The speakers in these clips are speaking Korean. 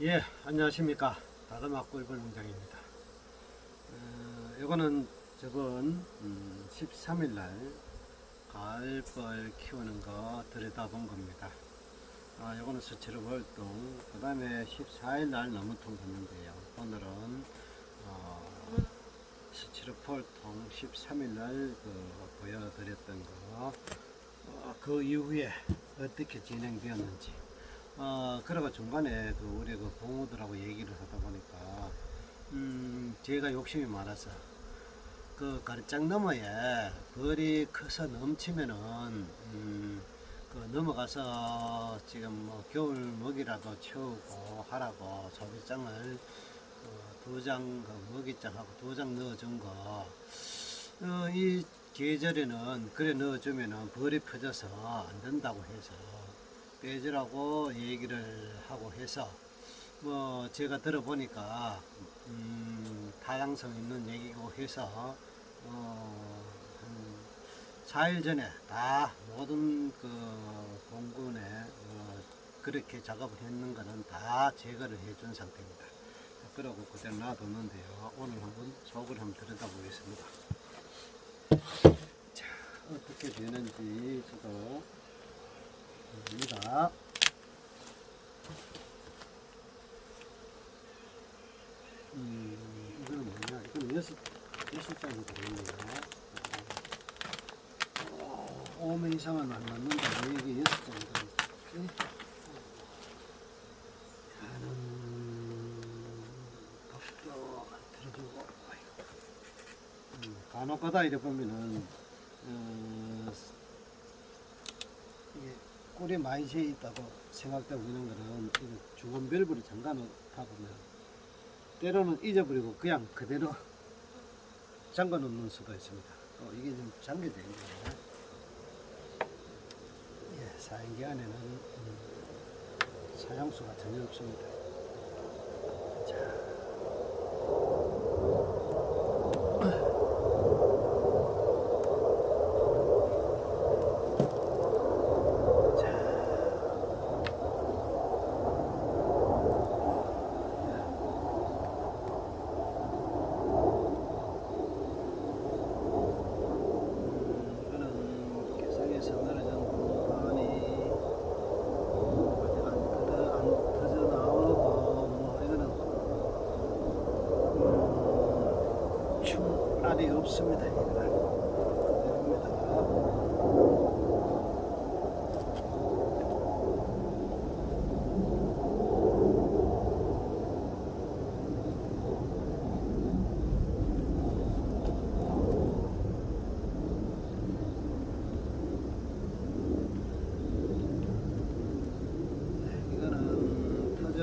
예, 안녕하십니까. 다다마 꿀벌 농장입니다. 어, 이거는 저번 음, 13일 날 가을벌 키우는 거 들여다본 겁니다. 아, 이거는 수치로 월동, 그 다음에 14일 날 나무통 봤는데요. 오늘은 어, 수치로 폴통 13일 날 그 보여드렸던 거, 어, 그 이후에 어떻게 진행되었는지 어, 그러고 중간에 그 우리 그 부모들하고 얘기를 하다 보니까, 음, 제가 욕심이 많아서, 그 가르장 너머에 벌이 커서 넘치면은, 음, 그 넘어가서 지금 뭐 겨울 먹이라도 채우고 하라고 소비장을 어, 두장 그 먹이장하고 두 장 넣어준 거, 어, 이 계절에는 그래 넣어주면은 벌이 퍼져서 안 된다고 해서, 빼주라고 얘기를 하고 해서 뭐 제가 들어보니까 음, 다양성 있는 얘기고 해서 어, 한 4일 전에 다 모든 그 공군에 어, 그렇게 작업을 했는 거는 다 제거를 해준 상태입니다. 자, 그러고 그대로 놔뒀는데요. 오늘 한번 속을 한번 들여다보겠습니다. 자, 어떻게 되는지 저도 입니다. 음, 이거는 뭐냐? 이거는 여섯, 여섯 장이 들어있네요. 어, 5명 이상은 안 맞는데 왜 이게 여섯 장이 들어있지? 나는 밥도 안 들어주고, 아이고. 음, 간혹 가다 이래 보면은, 어, 이게 꿀이 많이 재 있다고 생각되고 있는 거는 이거 중간 밸브를 잠가 놓다 보면 때로는 잊어버리고 그냥 그대로 잠가 놓는 수도 있습니다. 어, 이게 좀 잠겨져 있네요. 예, 사용기 안에는 음, 사용수가 전혀 없습니다. 자. 자. 이거는 개성에서 늘어진 공간이 아직 안 터져, 안 터져 나오고 뭐 이거는 음, 충알이 없습니다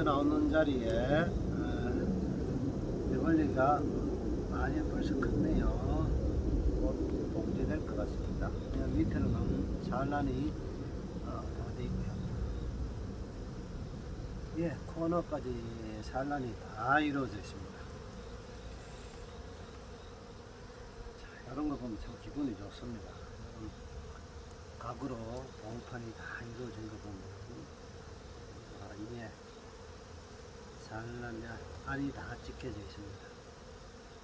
나오는 자리에 어, 대벌리가 많이 벌써 컸네요. 곧 봉제될 것 같습니다. 밑에는 산란이 어, 다돼 있고요. 예, 코너까지 산란이 다 이루어져 있습니다. 자, 이런 거 보면 참 기분이 좋습니다. 이런 각으로 봉판이 다 이루어진 거 보면 아, 이게 산란이 알이 다 찢겨져 있습니다.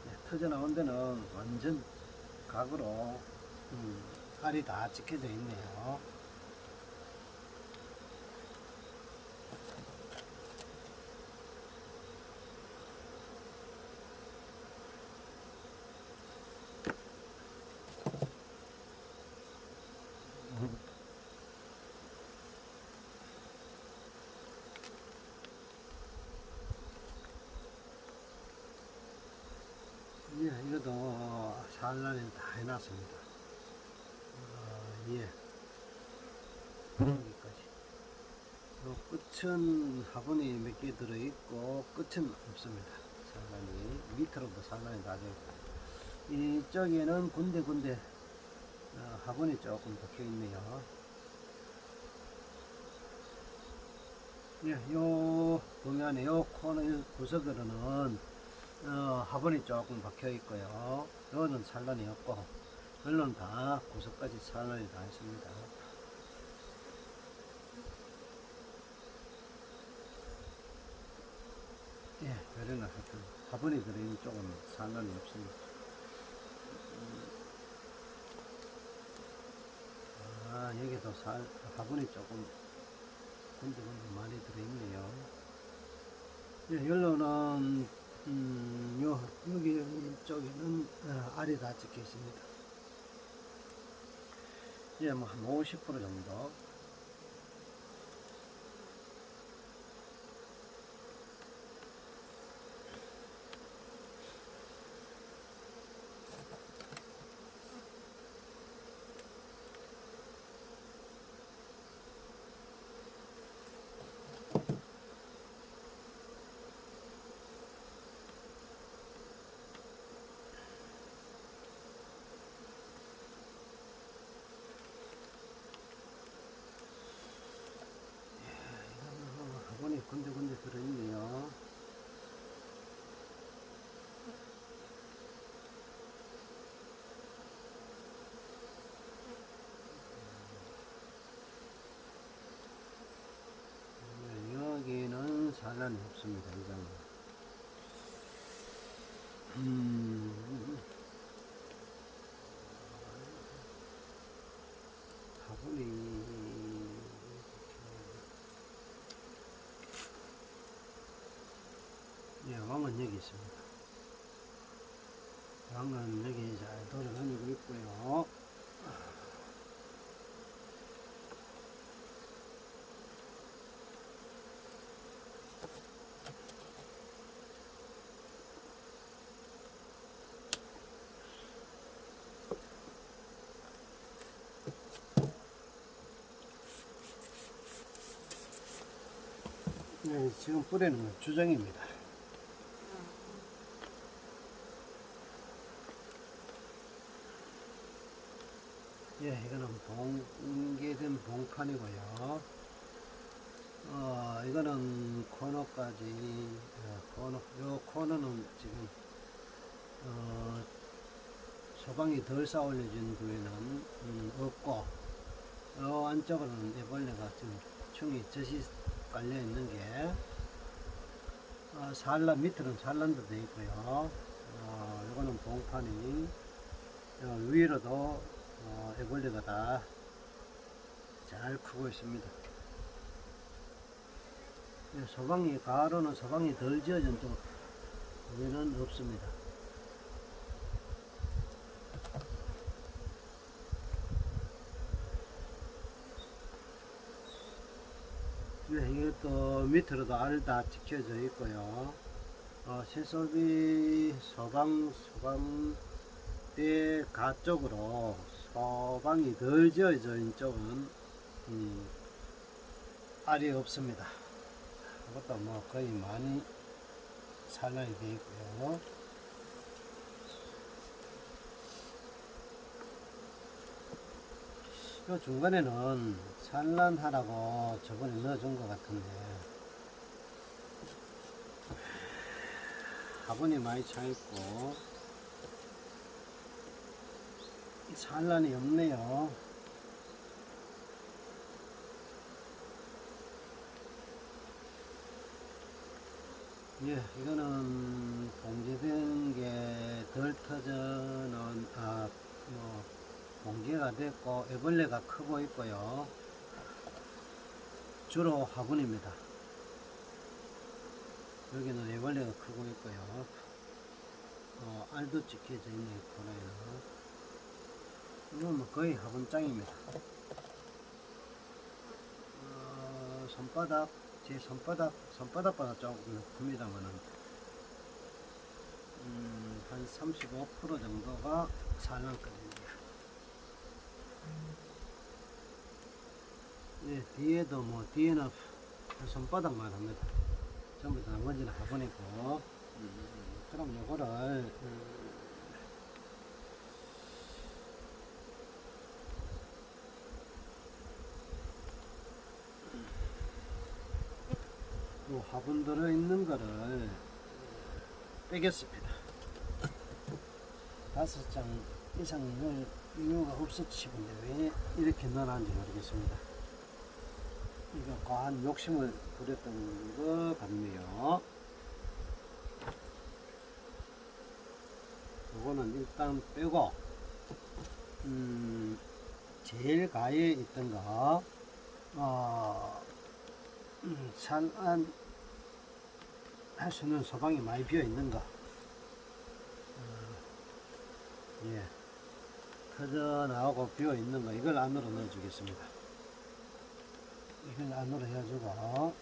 네, 터져 나온 데는 완전 각으로 음, 알이 다 찢겨져 있네요. 예, 산란이 다 해놨습니다. 어, 예. 여기까지. 요 끝은 화분이 몇 개 들어있고 끝은 없습니다. 산란이 밑으로도 산란이 다 되고 이쪽에는 군데군데 어, 화분이 조금 박혀 있네요. 예, 요 동안에 요 코너 구석으로는 어, 화분이 조금 박혀 있고요. 이거는 산란이 없고, 물론 다 구석까지 산란이 다 있습니다. 이런 거 하여튼 화분이 들어있는 쪽은 상관이 없습니다. 음. 아, 여기도 살, 화분이 조금 군데군데 많이 들어있네요. 예, 열로는, 음, 요, 여기 쪽에는 어, 알이 다 찍혀 있습니다. 예, 뭐한 50% 정도. 화분이 군데군데 들어있네요. 네, 산란이 없습니다. 이장은. 음, 화분이 예, 왕은 여기 있습니다. 왕은 여기 잘 돌아다니고 있고요. 네, 지금 뿌리는 건 주정입니다. 예, 이거는 봉개된 봉판이고요. 어, 이거는 코너까지, 어, 코너, 요 코너는 지금, 어, 소방이 덜 쌓아올려진 부위는 음, 없고, 요 안쪽으로는 애벌레가 지금 충이 젖이 깔려 있는 게, 어, 산란, 밑으로는 산란도 되어 있고요. 어, 요거는 봉판이, 어, 위로도 어, 애벌레가 다 잘 크고 있습니다. 예, 소방이, 가로는 소방이 덜 지어진 쪽, 위는 없습니다. 네, 이게 또 밑으로도 알다 찍혀져 있고요. 어, 새소비 소방, 소방대 가 쪽으로 소방이 덜 지어져 있는 쪽은, 음, 알이 없습니다. 이것도 뭐 거의 많이 산란이 되어 있고요. 요 중간에는 산란하라고 저번에 넣어준 것 같은데 화분이 많이 차 있고 산란이 없네요. 예, 이거는 봉제된 게 덜 터져는 아, 뭐 봉제가 됐고 애벌레가 크고 있고요. 주로 화분입니다. 여기는 애벌레가 크고 있고요. 어, 알도 찍혀져 있네, 코너에는. 이건 뭐 거의 화분장입니다. 어, 손바닥, 제 손바닥, 손바닥보다 조금 큽니다만은, 음, 한 35% 정도가 산란거든요. 네, 뒤에도 뭐, 뒤에는 한 손바닥만 합니다. 전부 다 나머지는 화분이고, 음, 그럼 요거를, 음, 요 화분 들어있는 거를 빼겠습니다. 다섯 장 이상 넣을 이유가 없었지는데 왜 이렇게 넣어놨는지 모르겠습니다. 이거 과한 욕심을 부렸던 것 같네요. 요거는 일단 빼고 음, 제일 가에 있던 거 어, 음, 산안 할 수 있는 소방이 많이 비어 있는 거. 어, 예. 터져 나오고 비어 있는 거 이걸 안으로 넣어 주겠습니다 이걸 안으로 해주고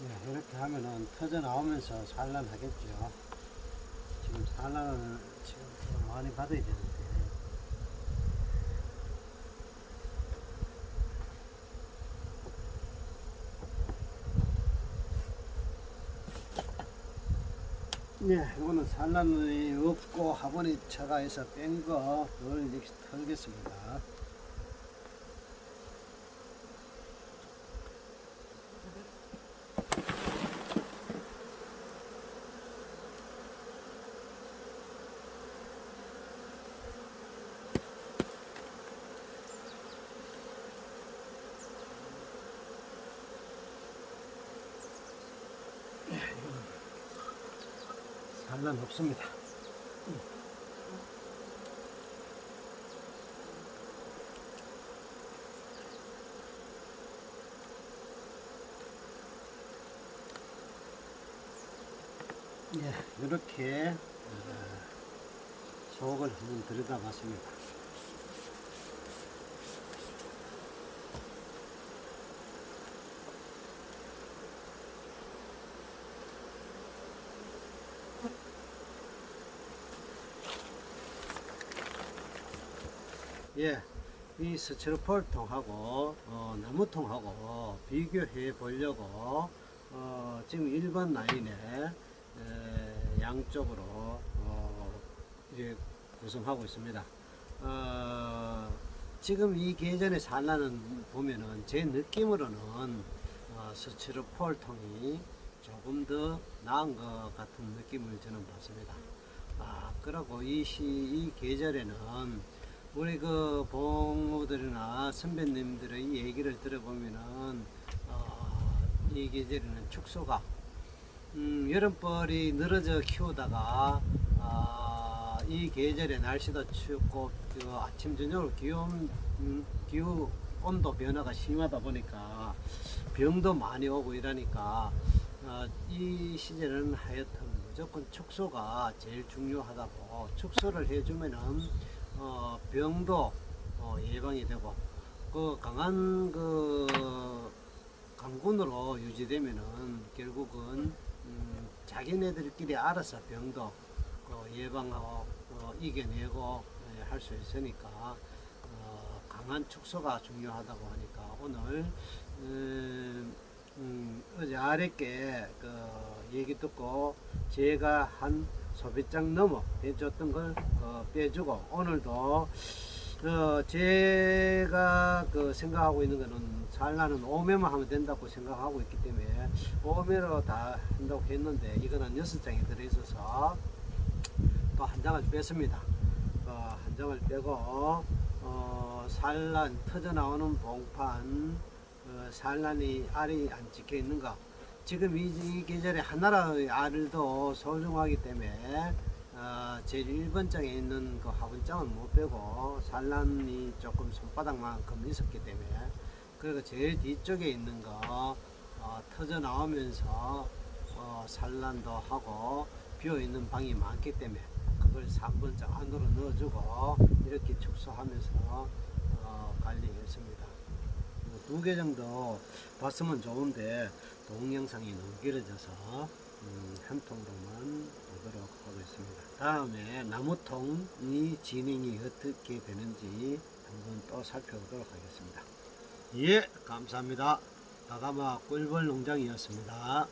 네, 이렇게 하면은 터져 나오면서 산란하겠죠. 지금 산란을 지금 좀 많이 받아야 되는데. 네, 이거는 산란이 없고 화분이 차가해서 뺀거 그걸 이렇게 털겠습니다. 산란 없습니다. 예, 이렇게 어, 속을 한번 들여다봤습니다. 예, 이 스티로폴통하고 어, 나무통하고 비교해 보려고 어, 지금 1번 라인에 에, 양쪽으로 어, 구성하고 있습니다. 어, 지금 이 계절의 산란은 보면은 제 느낌으로는 어, 스티로폴통이 조금 더 나은 것 같은 느낌을 저는 받습니다. 아, 그리고 이, 시, 이 계절에는 우리 그 봉우들이나 선배님들의 이 얘기를 들어보면은 어, 이 계절에는 축소가 음, 여름벌이 늘어져 키우다가 아, 이 계절에 날씨도 춥고 그 아침 저녁으로 기온 음, 기후 온도 변화가 심하다 보니까 병도 많이 오고 이러니까 어, 이 시즌은 하여튼 무조건 축소가 제일 중요하다고 축소를 해주면은 어, 병도 어, 예방이 되고 그 강한 그 강군으로 유지되면은 결국은 음, 자기네들끼리 알아서 병도 어, 예방하고 어, 이겨내고 할수 있으니까 어, 강한 축소가 중요하다고 하니까 오늘 음, 음, 어제 아랫게 그 얘기 듣고 제가 한 소비장 넘어 해줬던 걸 어, 빼주고 오늘도 어, 제가 그 생각하고 있는 거는 산란은 5매만 하면 된다고 생각하고 있기 때문에 5매로 다 한다고 했는데 이거는 6장이 들어있어서 또 한 장을 뺐습니다. 어, 한 장을 빼고 어, 산란 터져 나오는 봉판 어, 산란이 알이 안 찍혀 있는 거 지금 이, 이 계절에 하나라의 알도 소중하기 때문에 어, 제일 1번장에 있는 그 화분장은 못 빼고 산란이 조금 손바닥만큼 있었기 때문에 그리고 제일 뒤쪽에 있는 거 어, 터져 나오면서 어, 산란도 하고 비어 있는 방이 많기 때문에 그걸 3번장 안으로 넣어주고 이렇게 축소하면서 어, 관리했습니다. 두 개 정도 봤으면 좋은데 동영상이 너무 길어져서 음, 한 통으로만 보도록 하고 있습니다. 다음에 나무통이 진행이 어떻게 되는지 한번 또 살펴보도록 하겠습니다. 예, 감사합니다. 다가마 꿀벌 농장이었습니다.